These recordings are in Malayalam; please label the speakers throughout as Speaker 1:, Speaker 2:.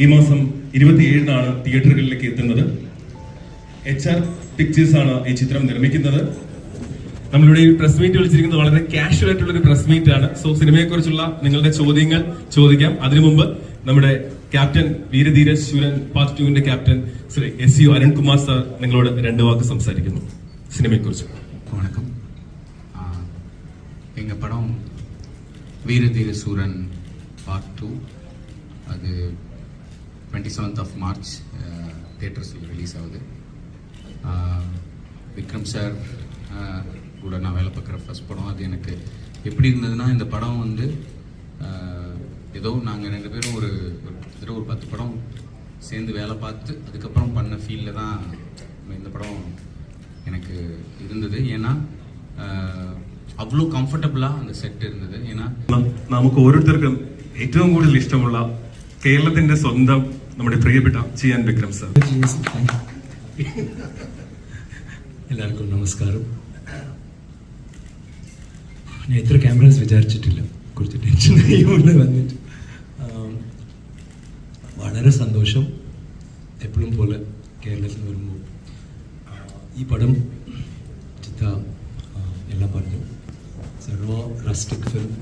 Speaker 1: ഈ മാസം ഇരുപത്തിയേഴിനാണ് തിയേറ്ററുകളിലേക്ക് എത്തുന്നത്. എച്ച് ആർ പിക്ചേഴ്സ് ആണ് ഈ ചിത്രം നിർമ്മിക്കുന്നത്. നമ്മളിവിടെ ഈ പ്രസ് മീറ്റ് വിളിച്ചിരിക്കുന്നത് വളരെ കാഷ്വൽ ആയിട്ടുള്ള ഒരു പ്രസ് മീറ്റ് ആണ്. സോ സിനിമയെക്കുറിച്ചുള്ള നിങ്ങളുടെ ചോദ്യങ്ങൾ ചോദിക്കാം. അതിനു മുമ്പ് നമ്മുടെ ക്യാപ്റ്റൻ വീരധീര ശൂരൻ പാർട്ട് ടുവിന്റെ captain Shri S U Arunkumar sir നിങ്ങളോട് രണ്ട് വാക്ക് സംസാരിക്കുന്നു. സിനിമയെക്കുറിച്ച്.
Speaker 2: വണക്കം. എങ്ക പടം വീരധീര സൂരൻ പാർട്ട് ടു അത് டுவெண்ட்டி செவன்த் ஆஃப் மார்ச் தேட்டர்ஸில் ரிலீஸ் ஆகுது ஆஹ், விக்ரம் சார் ஆஹ், கூட நான் வேலை பார்க்குற ஃபர்ஸ்ட் படம் அது எனக்கு எப்படி இருந்ததுன்னா இந்த படம் வந்து ஆஹ், ஏதோ நாங்கள் ரெண்டு பேரும் ஒரு ஒரு கிட்டத்தட்ட ஒரு பத்து படம் சேர்ந்து வேலை பார்த்து அதுக்கப்புறம் பண்ண ஃபீல்டில் தான் இந்த படம் எனக்கு இருந்தது ஏன்னா ஆஹ், அவ்வளோ கம்ஃபர்டபுளாக அந்த செட் இருந்தது ஏன்னா
Speaker 1: നം- നമുക്ക് ഓരോരുത്തർക്കും ഏറ്റവും കൂടുതൽ ഇഷ്ടമുള്ള കേരളത്തിന്റെ സ്വന്തം നമ്മുടെ പ്രിയപ്പെട്ട ചെയ്യാൻ വിക്രം സാർ.
Speaker 3: എല്ലാവർക്കും നമസ്കാരം. ഞാൻ ഇത്ര ക്യാമറാസ് വിചാരിച്ചിട്ടില്ല. കുറച്ച് ടെൻഷൻ വന്നിട്ട്. വളരെ സന്തോഷം എപ്പോഴും പോലെ കേരളത്തിൽ വരുമ്പോൾ. ഈ പടം ചിത്ത എല്ലാം പറഞ്ഞു. സർവ റസ്റ്റിക് ഫിലിം.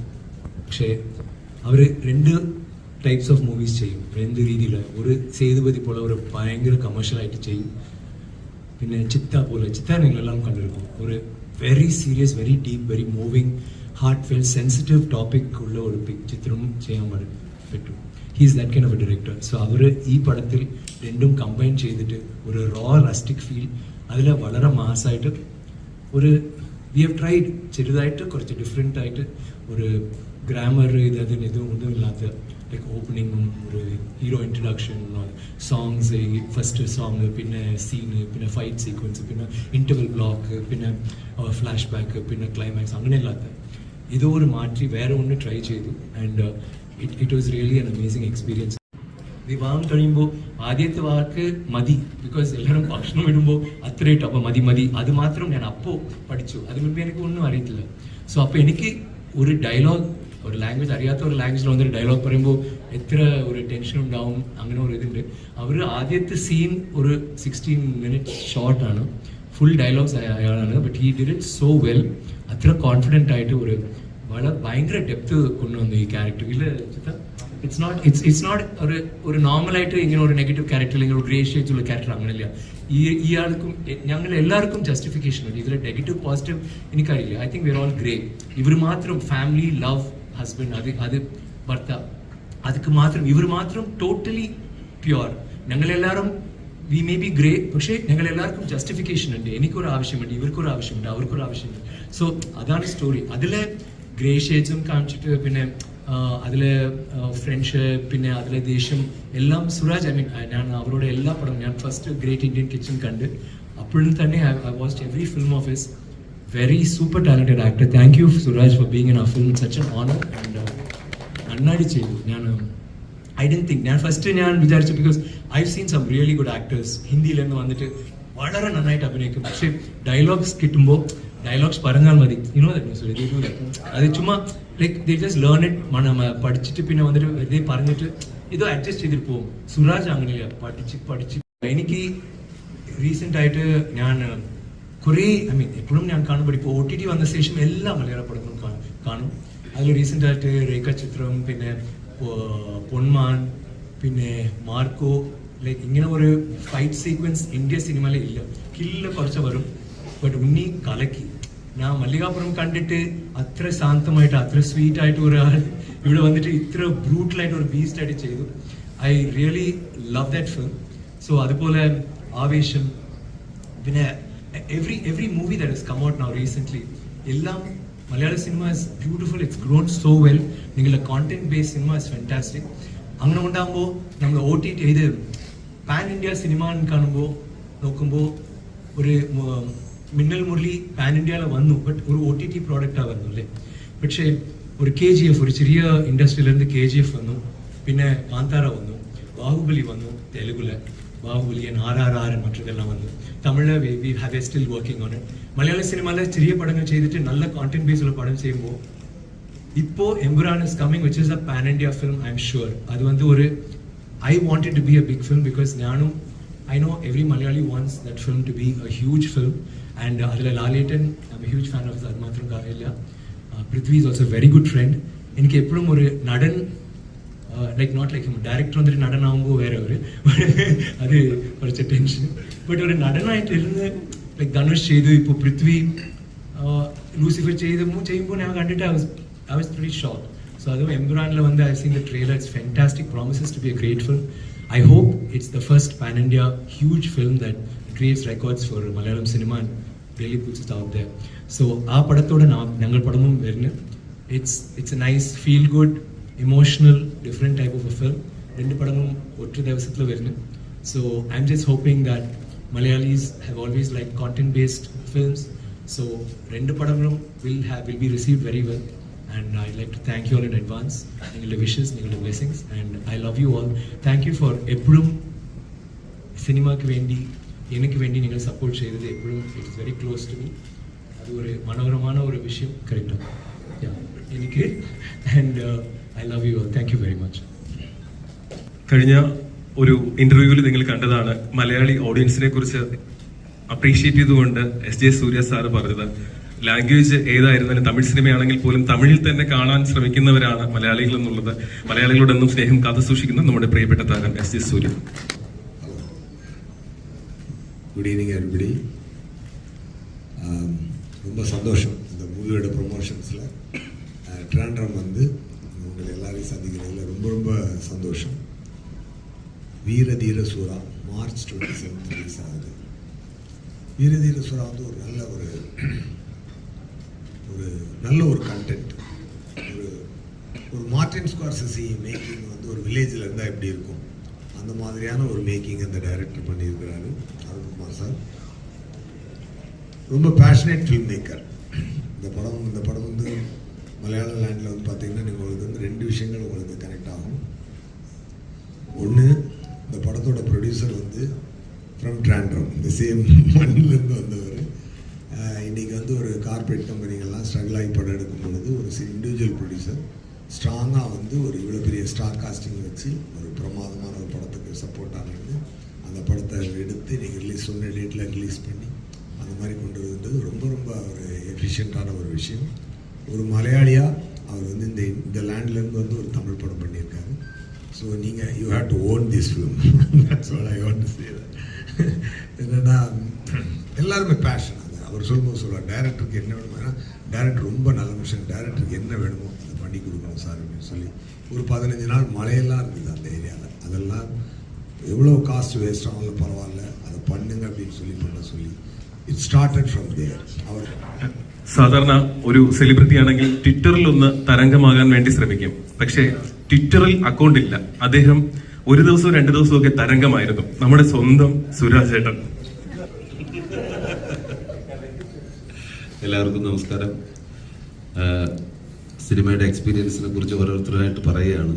Speaker 3: പക്ഷേ അവർ രണ്ട് ടൈപ്സ് ഓഫ് മൂവീസ് ചെയ്യും. രണ്ട് രീതിയിൽ ഒരു സേതുപതി പോലെ ഒരു ഭയങ്കര കമേഴ്ഷ്യലായിട്ട് ചെയ്യും. പിന്നെ ചിത്ത പോലെ ചിത്ത നിങ്ങളെല്ലാം കണ്ടിരിക്കും ഒരു very serious very deep very moving heart felt sensitive topic ഉള്ള ഒരു ചിത്രം ചെയ്യാൻ പറ്റും. He's that kind of a director so അവർ ഈ പടത്തിൽ രണ്ടും കമ്പൈൻ ചെയ്തിട്ട് ഒരു റോ റസ്റ്റിക് ഫീൽ അതിൽ വളരെ മാസ്സായിട്ട് ഒരു വി ഹവ് ട്രൈഡ് ചെറുതായിട്ട് കുറച്ച് ഡിഫറെന്റ് ആയിട്ട് ഒരു ഗ്രാമർ ഇത് അതിന് ഇതും ഒന്നും ഇല്ലാത്ത ലൈക്ക് ഓപ്പണിങ്ങും ഒരു hero introduction songs first song പിന്നെ സീന് പിന്നെ ഫൈറ്റ് സീക്വൻസ് പിന്നെ ഇന്റർവൽ ബ്ലോക്ക് പിന്നെ ഫ്ലാഷ് ബാക്ക് പിന്നെ ക്ലൈമാക്സ് അങ്ങനെ ഇല്ലാത്ത ഇതോ ഒരു മാറ്റി വേറെ ഒന്ന് ട്രൈ ചെയ്തു. And it it was really an amazing experience വിവാഹം കഴിയുമ്പോൾ ആദ്യത്തെ വാക്ക് മതി. ബിക്കോസ് എല്ലാവരും ഭക്ഷണം ഇടുമ്പോൾ അത്രയിട്ട് അപ്പോൾ മതി മതി. അത് മാത്രം ഞാൻ അപ്പോൾ പഠിച്ചു. അത് മുൻപ് എനിക്ക് ഒന്നും അറിയത്തില്ല. സോ അപ്പോൾ എനിക്ക് ഒരു ഡയലോഗ് ഒരു ലാംഗ്വേജ് അറിയാത്ത ഒരു ലാംഗ്വേജിൽ വന്നൊരു ഡയലോഗ് പറയുമ്പോൾ എത്ര ഒരു ടെൻഷൻ ഉണ്ടാവും അങ്ങനെ ഒരു ഇതുണ്ട്. അവർ ആദ്യത്തെ സീൻ ഒരു സിക്സ്റ്റീൻ മിനിറ്റ് ഷോർട്ടാണ് ഫുൾ ഡയലോഗ്സ് അയാളാണ് but he did it so well അത്ര കോൺഫിഡന്റ് ആയിട്ട് ഒരു വളരെ ഭയങ്കര ഡെപ്ത് കൊണ്ടുവന്നു ഈ ക്യാരക്ടർ ഇല്ല it's not it's it's not ഒരു ഒരു നോർമലായിട്ട് ഇങ്ങനെ ഒരു നെഗറ്റീവ് ക്യാരക്ടർ അല്ലെങ്കിൽ ഒരു ഗ്രേ ഷെയ്ഡ്സ് ഉള്ള ക്യാരക്ടർ അങ്ങനെയില്ല. ഈ ഇയാൾക്കും ഞങ്ങൾ എല്ലാവർക്കും ജസ്റ്റിഫിക്കേഷൻ ഉണ്ട്. ഇതിൽ നെഗറ്റീവ് പോസിറ്റീവ് എനിക്കറിയില്ല. I think we're all grey ഇവർ മാത്രം ഫാമിലി ലവ് ஹஸ்பண்ட் அது அது பர்த்தா அதுக்கு மாத்திரம் ഇവർ മാത്രം ടോട്ടലി പ്യുവർ ഞങ്ങളെല്ലാവരും വി മേ ബി ഗ്രേ പക്ഷേ ഞങ്ങൾ എല്ലാവർക്കും ജസ്റ്റിഫിക്കേഷൻ ഉണ്ട്. എനിക്കൊരു ആവശ്യമുണ്ട് ഇവർക്കൊരു ആവശ്യമുണ്ട് അവർക്കൊരു ആവശ്യമുണ്ട് സോ അതാണ് സ്റ്റോറി അതിൽ ഗ്രേ ഷേഡ്സും കാണിച്ചിട്ട് പിന്നെ അതിൽ ഫ്രണ്ട്സ് പിന്നെ അതിലെ ദേഷ്യം എല്ലാം സുരാജ് ഐ മീൻ ഞാൻ അവരുടെ എല്ലാ പടം ഞാൻ ഫസ്റ്റ് ഗ്രേറ്റ് ഇന്ത്യൻ കിച്ചൺ കണ്ട്. അപ്പോഴും തന്നെ I watch every film of his very super talented actor thank you Suraj for being in a film such an honour and നന്നായിട്ട് ചെയ്തു. ഞാൻ ഐ ഡൻ തിങ്ക് ഞാൻ ഫസ്റ്റ് ഞാൻ വിചാരിച്ചു because I seen some really good actors ഹിന്ദിയിൽ നിന്ന് വന്നിട്ട് വളരെ നന്നായിട്ട് അഭിനയിക്കും. പക്ഷേ ഡയലോഗ്സ് കിട്ടുമ്പോൾ ഡയലോഗ്സ് പറഞ്ഞാൽ മതി. യുനോ അത് ചുമ്മാ like they just learn it പഠിച്ചിട്ട് പിന്നെ വന്നിട്ട് വെറുതെ പറഞ്ഞിട്ട് ഇത് അഡ്ജസ്റ്റ് ചെയ്തിട്ട് പോകും സുരാജ് അങ്ങനെയില്ല. പഠിച്ച് പഠിച്ച്. എനിക്ക് റീസെന്റ് ആയിട്ട് ഞാൻ കുറേ ഐ മീൻ എപ്പോഴും ഞാൻ കാണുമ്പോൾ ഇപ്പോൾ ഒ ടി ടി വന്ന ശേഷം എല്ലാ മലയാള പടങ്ങളും കാണും. അതിൽ റീസെന്റ് ആയിട്ട് രേഖ ചിത്രം പിന്നെ പൊന്മാൻ പിന്നെ മാർക്കോ ലൈക്ക് ഇങ്ങനെ ഒരു ഫൈറ്റ് സീക്വൻസ് ഇന്ത്യ സിനിമയിൽ ഇല്ല. കില്ല കുറച്ച് വരും. ബട്ട് ഉണ്ണി കലക്കി. ഞാൻ മല്ലികാപുരം കണ്ടിട്ട് അത്ര ശാന്തമായിട്ട് അത്ര സ്വീറ്റ് ആയിട്ട് ഒരാൾ ഇവിടെ വന്നിട്ട് ഇത്ര ബ്രൂട്ടലായിട്ട് ഒരു ബീസ്റ്റ് ആയിട്ട് ചെയ്തു. I really love that film so അതുപോലെ ആവേശം പിന്നെ every every movie that has come out now recently, എല്ലാം Malayala cinema is beautiful it's grown so well നിങ്ങളുടെ content base cinema is fantastic അങ്ങനെ ഉണ്ടാകുമ്പോൾ നമ്മൾ ഒ ടി ടി ഇത് പാൻ ഇന്ത്യ സിനിമ കാണുമ്പോൾ നോക്കുമ്പോൾ ഒരു മിന്നൽ മുരളി പാൻ ഇന്ത്യയിൽ വന്നു ബട്ട് ഒരു ഒ ടി ടി പ്രോഡക്റ്റാണ് വന്നു അല്ലേ? പക്ഷേ ഒരു കെ ജി എഫ് ഒരു ചെറിയ ഇൻഡസ്ട്രിയിലിരുന്ന് കെ ജി എഫ് വന്നു. പിന്നെ കാന്താര വന്നു ബാഹുബലി വന്നു തെലുഗുല. பாகுபலி அண்ட் ஆர்ஆர்ஆர் மற்றதெல்லாம் வந்து தமிழில் we we have a still working on it Malayala சினிமாவில் சிறிய படங்கள் செய்துட்டு நல்ல கான்டென்ட் பேஸ் உள்ள படம் செய்யும்போது இப்போ Empuraan is coming which is a pan India film I am sure அது வந்து ஒரு I wanted to be a big film because நானும் I know every Malayali wants that film to be a huge film and அதில் Lalettan I'm huge fan of அது மாத்திரம் காலையில் Prithvi is also very good friend எனக்கு எப்படும் ஒரு நடன் லைக் நாட் லைக் டைரக்டர் வந்துட்டு நடனாகவும் வேற ஒரு അത് കുറച്ച് ടെൻഷൻ ബട്ട് ഒരു നടനായിട്ടിരുന്ന് ലൈക്ക് ധനുഷ് ചെയ്തു ഇപ്പോൾ പൃഥ്വി ലൂസിഫർ ചെയ്ത് ചെയ്യുമ്പോൾ ഞാൻ കണ്ടിട്ട് I was I was very shock എംബ്രാനിൽ വന്ന് I seen the trailer it's fantastic promises to be a great film I hope it's the first pan India huge film that creates records for Malayalam cinema really puts it out there so ആ പടത്തോടെ ഞങ്ങൾ പടമും വരുന്നു. It's it's a nice feel good emotional different type of a film രണ്ട് പടങ്ങളും ഒറ്റ ദിവസത്തിൽ വരുന്നു. so I am just hoping that Malayalis have always like content based films so രണ്ട് പടങ്ങളും will have will be receive very well and I like to thank you all in advance നിങ്ങളുടെ വിഷസ് നിങ്ങളുടെ blessings and I love you all thank you for എപ്പോഴും സിനിമയ്ക്ക് വേണ്ടി എനിക്ക് വേണ്ടി നിങ്ങൾ സപ്പോർട്ട് ചെയ്തത് എപ്പോഴും it's very close to me அது ஒரு மனோகரமான ஒரு விஷயம் கரெக்டாக എനിക്ക് and I love you thank you very much
Speaker 1: കഴിഞ്ഞ ഒരു ഇന്റർവ്യൂവിൽ നിങ്ങൾ കണ്ടതാണ് മലയാളി ഓഡിയൻസിനെ കുറിച്ച് അപ്രീഷിയേറ്റ് ചെയ്തുകൊണ്ട് എസ് ജെ സൂര്യ സാറ് പറഞ്ഞത് ലാംഗ്വേജ് ഏതായിരുന്നാലും തമിഴ് സിനിമയാണെങ്കിൽ പോലും തമിഴിൽ തന്നെ കാണാൻ ശ്രമിക്കുന്നവരാണ് മലയാളികൾ എന്നുള്ളത് മലയാളികളോടൊന്നും സ്നേഹം കാത്തു സൂക്ഷിക്കുന്ന നമ്മുടെ പ്രിയപ്പെട്ട താരം S J Suryah
Speaker 4: good evening everybody Um, ரொம்ப சந்தோஷம் இந்த மூவியோட ப்ரொமோஷன்ஸில் ட்ராண்ட்ரம் வந்து உங்களை எல்லாரையும் சந்திக்கிறதுல ரொம்ப ரொம்ப சந்தோஷம் Veera Dheera Soora March twenty seventh release ஆகுது. வீர தீர சூரா வந்து ஒரு நல்ல ஒரு ஒரு நல்ல ஒரு கண்டென்ட் ஒரு ஒரு மார்டின் ஸ்கார்சசி மேக்கிங் வந்து ஒரு வில்லேஜில் இருந்தால் எப்படி இருக்கும்? அந்த மாதிரியான ஒரு மேக்கிங் அந்த டைரக்டர் பண்ணியிருக்கிறாரு அருண்குமார் சார். ரொம்ப பேஷனேட் ஃபில்ம் மேக்கர் இந்த படம் இந்த படம் வந்து மலையாள லேண்டில் வந்து பார்த்தீங்கன்னா நீங்கள் உங்களுக்கு வந்து ரெண்டு விஷயங்கள் வந்து ஃப்ரம் ட்ராண்ட்ரம் இந்த சேம் மண்ணிலேருந்து வந்தவர். இன்றைக்கி வந்து ஒரு கார்ப்பரேட் கம்பெனிகள்லாம் ஸ்ட்ரகிள் ஆகி படம் எடுக்கும் பொழுது ஒரு இண்டிவிஜுவல் ப்ரொடியூசர் ஸ்ட்ராங்காக வந்து ஒரு இவ்வளோ பெரிய ஸ்டார் காஸ்டிங் வச்சு ஒரு பிரமாதமான ஒரு படத்துக்கு சப்போர்ட்டாக நின்று அந்த படத்தை எடுத்து நீங்கள் ரிலீஸ் சொன்ன டேட்டில் ரிலீஸ் பண்ணி அந்த மாதிரி கொண்டு வந்தது. ரொம்ப ரொம்ப ஒரு எஃபிஷியண்ட்டான ஒரு விஷயம். ஒரு மலையாளியாக ஸோ நீங்கள் you have to own this film that's what I want to say என்னென்னா எல்லாருமே பேஷன் அது அவர் சொல்லும்போது சொல்லுவார் டேரக்டருக்கு என்ன வேணுமோ டேரக்டர் ரொம்ப நல்ல விஷயம் டேரக்டருக்கு என்ன வேணுமோ அதை பண்ணி கொடுக்கணும் சார் அப்படின்னு சொல்லி ஒரு பதினஞ்சு நாள் மழையெல்லாம் இருக்குது அந்த ஏரியாவில் அதெல்லாம் எவ்வளோ காஸ்ட் வேஸ்ட் ஆனாலும் பரவாயில்ல. அதை பண்ணுங்க அப்படின்னு சொல்லி பண்ண சொல்லி இட் ஸ்டார்டட் ஃப்ரம் தேர் அவர்
Speaker 1: സാധാരണ ഒരു സെലിബ്രിറ്റി ആണെങ്കിൽ ട്വിറ്ററിൽ ഒന്ന് തരംഗമാകാൻ വേണ്ടി ശ്രമിക്കും. പക്ഷേ ട്വിറ്ററിൽ അക്കൗണ്ട് ഇല്ല. അദ്ദേഹം ഒരു ദിവസവും രണ്ടു ദിവസവും ഒക്കെ തരംഗമായിരുന്നു. നമ്മുടെ സ്വന്തം സുരാജ് ചേട്ടൻ
Speaker 5: എല്ലാവർക്കും നമസ്കാരം. സിനിമയുടെ എക്സ്പീരിയൻസിനെ കുറിച്ച് ഓരോരുത്തരായിട്ട് പറയുകയാണ്.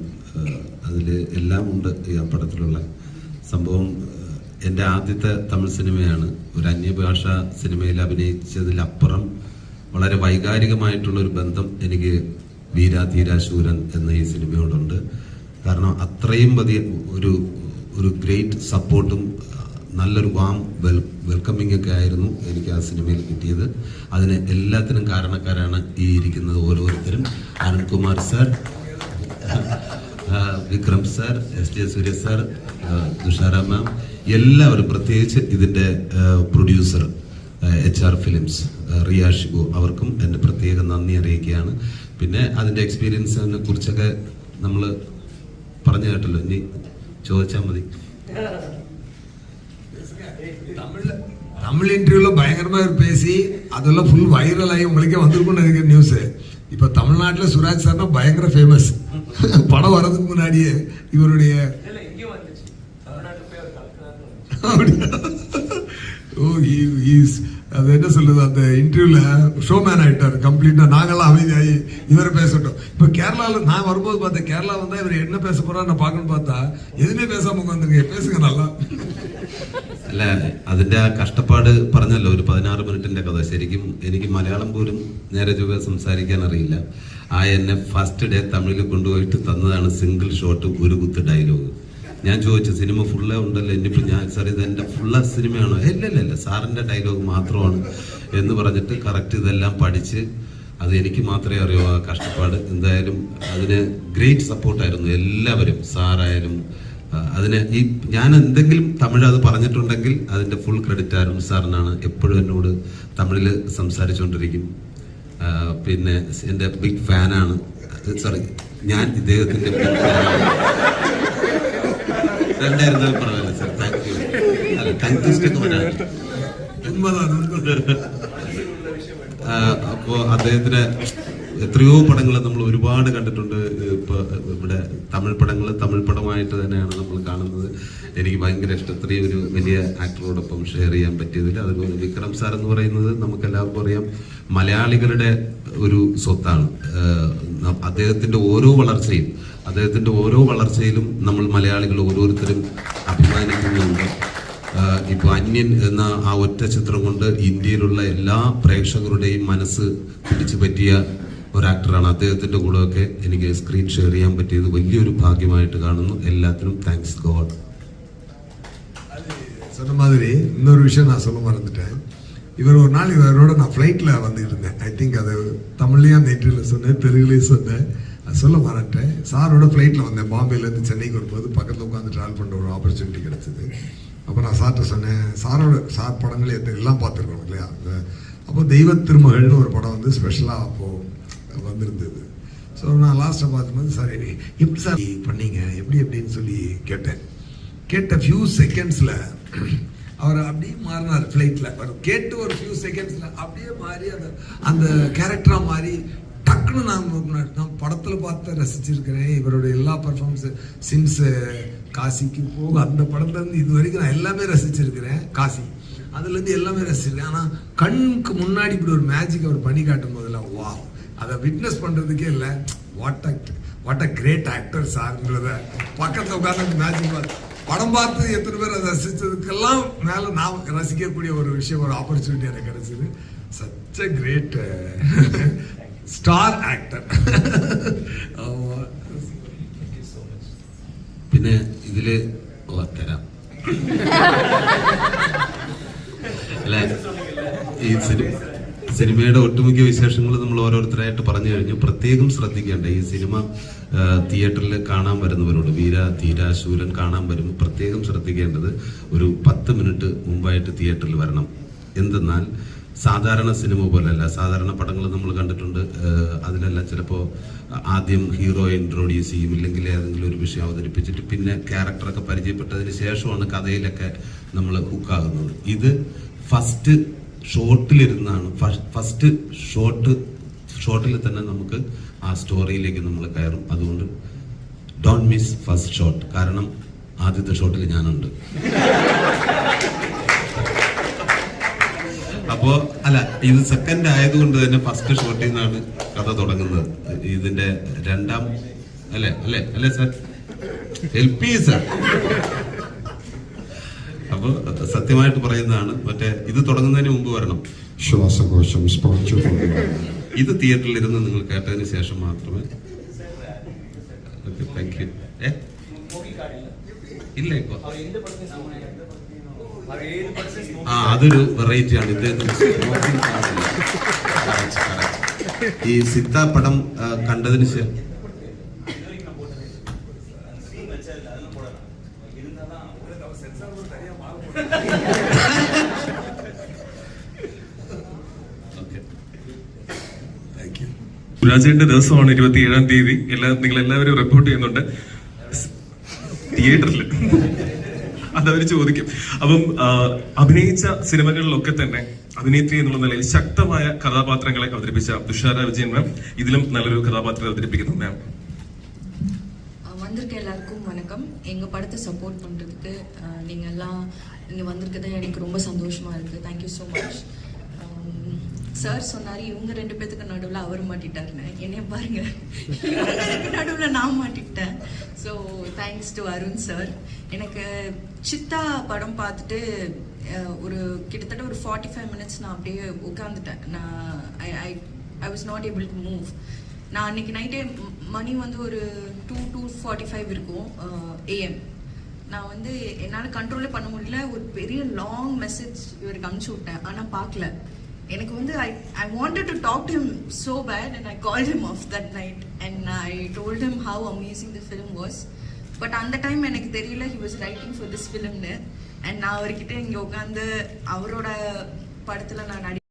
Speaker 5: അതിൽ എല്ലാം ഉണ്ട് ഈ പടത്തിലുള്ള സംഭവം. എന്റെ ആദ്യത്തെ തമിഴ് സിനിമയാണ്. ഒരു അന്യഭാഷ സിനിമയിൽ അഭിനയിച്ചതിലപ്പുറം വളരെ വൈകാരികമായിട്ടുള്ള ഒരു ബന്ധം എനിക്ക് വീരാധീരാശൂരൻ എന്ന ഈ സിനിമയോടുണ്ട്. കാരണം അത്രയും വലിയ ഒരു ഒരു ഗ്രേറ്റ് സപ്പോർട്ടും നല്ലൊരു വാം വെൽ വെൽക്കമിംഗ് ഒക്കെ ആയിരുന്നു എനിക്ക് ആ സിനിമയിൽ കിട്ടിയത്. അതിന് എല്ലാത്തിനും കാരണക്കാരാണ് ഈ ഇരിക്കുന്നത് ഓരോരുത്തരും. Arunkumar sir Vikram sir S J Suriya sir തുഷാറാം ma'am എല്ലാവരും പ്രത്യേകിച്ച് ഇതിന്റെ producer H R films Riya Shibu അവർക്കും എൻ്റെ പ്രത്യേക നന്ദി അറിയിക്കുകയാണ് പിന്നെ അതിൻ്റെ എക്സ്പീരിയൻസിനെ കുറിച്ചൊക്കെ നമ്മൾ പറഞ്ഞു കേട്ടല്ലോ ഇനി ചോദിച്ചാൽ മതി
Speaker 4: தமிழ் தமிழ் இன்டர்வியூல பயங்கரமா இவர் பேசி அதெல்லாம் ஃபுல் வைரல் ஆகி உங்களுக்கே வந்திருக்கும்னு நினைக்கிற நியூஸ் இப்ப தமிழ்நாட்டுல சுராஜ் சார்னா பயங்கர ஃபேமஸ் படம் வர்றதுக்கு முன்னாடியே இவருடைய அப்படியா? ஓ இஸ் அது என்ன சொல்றது அந்த இன்டர்வியூல ஷோமேன் ஆயிட்டார் கம்ப்ளீட்டா நாங்கெல்லாம் அமைதியாகி இவரை பேசட்டும் இப்ப கேரளால நான் வரும்போது பார்த்தேன் கேரளா வந்தா இவர் என்ன பேச போறாரு நான் பார்க்கணும்னு பார்த்தா எதுவுமே பேசாம உட்காந்துருங்க பேசுங்க நல்லா
Speaker 5: അല്ല അതിന്റെ ആ കഷ്ടപ്പാട് പറഞ്ഞല്ലോ ഒരു പതിനാറ് മിനിറ്റിന്റെ കഥ ശരിക്കും എനിക്ക് മലയാളം പോലും നേരെ ചൊവ്വ സംസാരിക്കാൻ അറിയില്ല ആ എന്നെ ഫസ്റ്റ് ഡേ തമിഴിൽ കൊണ്ടുപോയിട്ട് തന്നതാണ് സിംഗിൾ ഷോട്ട് ഒരു കുത്ത് ഡയലോഗ് ഞാൻ ചോദിച്ചു സിനിമ ഫുള്ള് ഉണ്ടല്ലോ? ഇനിയിപ്പോൾ ഞാൻ സാർ ഇത് എന്റെ ഫുള്ള സിനിമയാണോ? ഇല്ല ഇല്ല സാറിന്റെ ഡയലോഗ് മാത്രമാണ്. എന്ന് പറഞ്ഞിട്ട് കറക്റ്റ് ഇതെല്ലാം പഠിച്ച് അത് എനിക്ക് മാത്രമേ അറിയൂ ആ കഷ്ടപ്പാട്. എന്തായാലും അതിന് ഗ്രേറ്റ് സപ്പോർട്ടായിരുന്നു എല്ലാവരും സാറായാലും. അതിന് ഈ ഞാൻ എന്തെങ്കിലും തമിഴ് അത് പറഞ്ഞിട്ടുണ്ടെങ്കിൽ അതിന്റെ ഫുൾ ക്രെഡിറ്റ് അരുൺ സാറിനാണ് എപ്പോഴും എന്നോട് തമിഴിൽ സംസാരിച്ചുകൊണ്ടിരിക്കും. പിന്നെ എന്റെ ബിഗ് ഫാനാണ് സോറി ഞാൻ ഇദ്ദേഹത്തിന്റെ ബിഗ് ഫാനാണ് രണ്ടായിരുന്നാലും അപ്പോ അദ്ദേഹത്തിന് എത്രയോ പടങ്ങൾ നമ്മൾ ഒരുപാട് കണ്ടിട്ടുണ്ട്. ഇപ്പൊ ഇവിടെ തമിഴ് പടങ്ങൾ തമിഴ് പടമായിട്ട് തന്നെയാണ് നമ്മൾ കാണുന്നത്. എനിക്ക് ഭയങ്കര ഇഷ്ടത്തിൽ ഒരു വലിയ ആക്ടറോടൊപ്പം ഷെയർ ചെയ്യാൻ പറ്റിയതിൽ അതുപോലെ വിക്രം സാർ എന്ന് പറയുന്നത് നമുക്ക് എല്ലാവർക്കും അറിയാം. മലയാളികളുടെ ഒരു സ്വത്താണ്. അദ്ദേഹത്തിന്റെ ഓരോ വളർച്ചയും അദ്ദേഹത്തിന്റെ ഓരോ വളർച്ചയിലും നമ്മൾ മലയാളികൾ ഓരോരുത്തരും അഭിമാനിക്കുന്നുണ്ട് ആഹ് ഇപ്പൊ അന്യൻ എന്ന ആ ഒറ്റ ചിത്രം കൊണ്ട് ഇന്ത്യയിലുള്ള എല്ലാ പ്രേക്ഷകരുടെയും മനസ്സ് പിടിച്ചു പറ്റിയ ഒരു ആക്ടറാണ് അദ്ദേഹത്തിന്റെ കൂടെയൊക്കെ എനിക്ക് സ്ക്രീൻ ഷെയർ ചെയ്യാൻ പറ്റിയത് വലിയൊരു ഭാഗ്യമായിട്ട് കാണുന്നു എല്ലാത്തിനും താങ്ക്സ് ഗോഡ്
Speaker 4: சொன்ன மாதிரி இன்னொரு விஷயம் நான் சொல்ல மறந்துட்டேன் இவர் ஒரு நாள் இவரோட நான் ஃப்ளைட்டில் வந்துட்டு இருந்தேன் ஐ திங்க் அது தமிழ்லையும் நெற்றில் சொன்னேன் தெலுங்குலேயும் சொன்னேன் அது சொல்ல மாறட்டேன் சாரோட ஃப்ளைட்டில் வந்தேன். பாம்பேலேருந்து சென்னைக்கு வரும்போது பக்கத்தில் உட்காந்து ட்ராவல் பண்ணுற ஒரு ஆப்பர்ச்சுனிட்டி கிடச்சிது. அப்போ நான் சார்கிட்ட சொன்னேன் சாரோட சார் படங்கள் எத்த- எல்லாம் பார்த்துருக்கோம் இல்லையா? அந்த அப்போ தெய்வ திருமகள்னு ஒரு படம் வந்து ஸ்பெஷலாக அப்போது வந்திருந்தது. ஸோ நான் லாஸ்ட்டை பார்க்கும்போது சார் எப்படி சார் பண்ணீங்க? எப்படி எப்படின்னு சொல்லி கேட்டேன். கேட்ட ஃபியூ செகண்ட்ஸில் அவர் அப்படியே மாறினார் ஃப்ளைட்டில் அவர் கேட்டு ஒரு ஃபியூ செகண்ட்ஸில் அப்படியே மாறி அந்த அந்த கேரக்டராக மாறி டக்குன்னு நான் முன்னாடி நான் படத்தில் பார்த்து ரசிச்சிருக்கிறேன். இவரோட எல்லா பர்ஃபார்மன்ஸு சின்ஸ் காசிக்கு போக அந்த படத்துலேருந்து இது வரைக்கும் நான் எல்லாமே ரசிச்சிருக்கிறேன் காசி. அதுலேருந்து எல்லாமே ரசிச்சிருக்கேன் ஆனால் கண்ணுக்கு முன்னாடி இப்படி ஒரு மேஜிக் அவர் பண்ணி காட்டும் போதெல்லாம் வா அதை விட்னஸ் பண்ணுறதுக்கே இல்லை. What a what a great actor சார்ன்றத பக்கத்தில் உட்காந்து மேஜிக் பார்த்து படம் பார்த்து எத்தனை பேர் அதை ரசித்ததுக்கெல்லாம் மேலே நான் ரசிக்கக்கூடிய ஒரு விஷயம் ஒரு ஆப்பர்ச்சுனிட்டி எனக்கு கிடச்சிது. Such a great star actor.
Speaker 5: പിന്നെ ഇതിൽ തരാം. അല്ല ഈ സിനിമ സിനിമയുടെ ഒട്ടുമിക്ക വിശേഷങ്ങൾ നമ്മൾ ഓരോരുത്തരായിട്ട് പറഞ്ഞു കഴിഞ്ഞു. പ്രത്യേകം ശ്രദ്ധിക്കേണ്ട ഈ സിനിമ തിയേറ്ററിൽ കാണാൻ വരുന്നവരോട് വീര ധീര ശൂരൻ കാണാൻ വരുമ്പോൾ പ്രത്യേകം ശ്രദ്ധിക്കേണ്ടത് ഒരു പത്ത് മിനിറ്റ് മുമ്പായിട്ട് തിയേറ്ററിൽ വരണം. എന്തെന്നാൽ സാധാരണ സിനിമ പോലെയല്ല സാധാരണ പടങ്ങൾ നമ്മൾ കണ്ടിട്ടുണ്ട്. അതിലല്ല ചിലപ്പോൾ ആദ്യം ഹീറോ ഇൻട്രോഡ്യൂസ് ചെയ്യും ഇല്ലെങ്കിൽ ഏതെങ്കിലും ഒരു വിഷയം അവതരിപ്പിച്ചിട്ട് പിന്നെ ക്യാരക്ടറൊക്കെ പരിചയപ്പെട്ടതിന് ശേഷമാണ് കഥയിലൊക്കെ നമ്മൾ ഹുക്കാകുന്നത്. ഇത് ഫസ്റ്റ് ഷോട്ടിലിരുന്നാണ് ഫസ്റ്റ് ഷോട്ട് ഷോർട്ടിൽ തന്നെ നമുക്ക് ആ സ്റ്റോറിയിലേക്ക് നമ്മൾ കയറും. അതുകൊണ്ട് ഡോണ്ട് മിസ് ഫസ്റ്റ് ഷോട്ട് കാരണം ആദ്യത്തെ ഷോർട്ടിൽ ഞാനുണ്ട്. അപ്പോ അല്ല ഇത് സെക്കൻഡ് ആയതുകൊണ്ട് തന്നെ ഫസ്റ്റ് ഷോട്ടിൽ നിന്നാണ് കഥ തുടങ്ങുന്നത്. ഇതിന്റെ രണ്ടാം അല്ലെ അല്ലെ അല്ലെ സാർ ഹെൽപ്പ് ചെയ്യ സാർ അപ്പൊ സത്യമായിട്ട് പറയുന്നതാണ് മറ്റേ ഇത് തുടങ്ങുന്നതിന് മുമ്പ് വരണം.
Speaker 6: ശ്വാസകോശം സ്പോഞ്ച്
Speaker 5: ഇത് തിയേറ്ററിൽ ഇരുന്ന് നിങ്ങൾ കേട്ടതിന് ശേഷം മാത്രമേ താങ്ക് യു ഏ? ഇല്ല ഇപ്പൊ ആ അതൊരു വെറൈറ്റി ആണ്. ഇദ്ദേഹത്തിന് ഈ സിത്ത പടം കണ്ടതിന് ശേഷം
Speaker 1: സുരാജേന്റെ ദിവസമാണ് ഇരുപത്തി ഏഴാം തീയതി. എല്ലാ നിങ്ങൾ എല്ലാവരും റിപ്പോർട്ട് ചെയ്യുന്നുണ്ട് തിയേറ്ററിൽ അതവർ ചോദിക്കും അപ്പം ആ, അഭിനയിച്ച സിനിമകളിലൊക്കെ തന്നെ അഭിനേത്രി എന്നുള്ള നിലയിൽ ശക്തമായ കഥാപാത്രങ്ങളെ അവതരിപ്പിച്ച തുഷാര വിജയൻ മാം ഇതിലും നല്ലൊരു കഥാപാത്രം അവതരിപ്പിക്കുന്നു മാം
Speaker 7: அஹ் வந்திருக்க எல்லாருக்கும் வணக்கம் எங்கள் படத்தை சப்போர்ட் பண்ணுறதுக்கு நீங்கள் எல்லாம் இங்கே வந்திருக்கிறது எனக்கு ரொம்ப சந்தோஷமாக இருக்குது தேங்க்யூ ஸோ மச் சார் சொன்னார் இவங்க ரெண்டு பேத்துக்கு நடுவில் அவர் மாட்டிட்டாருன்னு. என்னைய பாருங்க. இவங்களுக்கு நடுவில் நான் மாட்டிக்கிட்டேன். So thanks to Arun sir எனக்கு சித்தா படம் பார்த்துட்டு ஒரு கிட்டத்தட்ட ஒரு ஃபார்ட்டி ஃபைவ் மினிட்ஸ் நான் அப்படியே உட்காந்துட்டேன் நான் I I I was not able to move நான் அன்னைக்கு நைட்டே மணி வந்து ஒரு டூ டூ ஃபார்ட்டி ஃபைவ் இருக்கும் ஏஎம் நான் வந்து என்னால் கண்ட்ரோலே பண்ண முடியல. ஒரு பெரிய லாங் மெசேஜ் இவருக்கு அனுப்பிச்சி விட்டேன். ஆனால் பார்க்கல. எனக்கு வந்து I I wanted to talk to him so bad and I call him of that night and I told him how amazing the film was but அந்த டைம் எனக்கு தெரியல he was writing for this ஃபிலிம்னு and நான் அவர்கிட்ட இங்கே உட்காந்து அவரோட படத்தில் நான் நடி